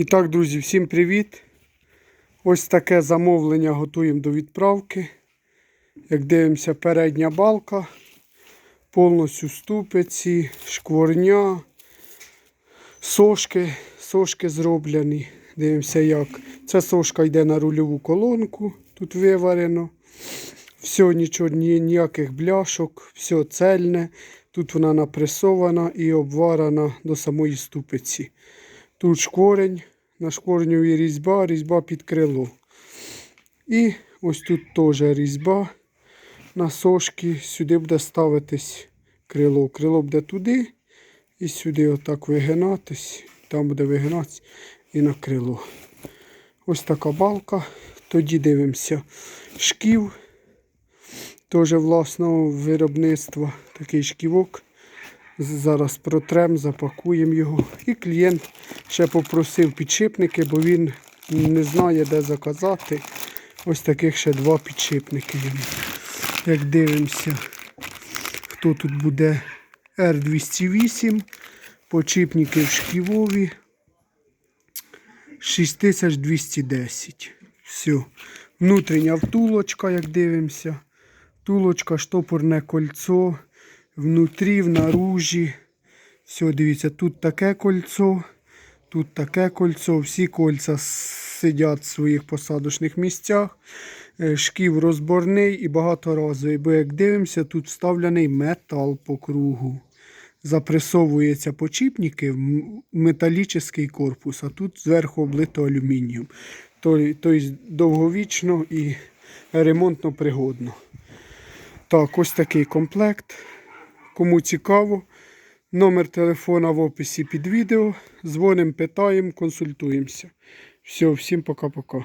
І так, друзі, всім привіт! Ось таке замовлення готуємо до відправки. Як дивимося, передня балка, повністю ступиці, шкворня, сошки, сошки зроблені. Дивимося, як. Ця сошка йде на рульову колонку, тут виварено. Все, нічого, ніяких бляшок, все цельне. Тут вона напресована і обварена до самої ступиці. Тут шкворень, на шкворню різьба, різьба під крило. І ось тут теж різьба на сошки. Сюди буде ставитись крило. Крило буде туди і сюди отак вигинатись. Там буде вигинатись і на крило. Ось така балка. Тоді дивимося шків. Теж власного виробництва. Такий шківок. Зараз протрем, запакуємо його. І клієнт ще попросив підшипники, бо він не знає, де заказати. Ось таких ще два підшипники. Як дивимося, хто тут буде R208, почіпники в шківові 6210. Все. Внутрішня втулочка, як дивимося. Втулочка, штопорне кольцо. Внутрі, внаружі. Все, дивіться, тут таке кольцо, тут таке кольцо. Всі кольця сидять в своїх посадочних місцях. Е, Шків розборний і багаторазовий. Бо як дивимося, тут вставлений метал по кругу. Запресовується почіпники в металічний корпус, а тут зверху облито алюмінієм. Тобто довговічно і ремонтно пригодно. Так, ось такий комплект. Кому цікаво, номер телефона в описі під відео. Дзвонимо, питаємо, консультуємося. Все, всім пока-пока.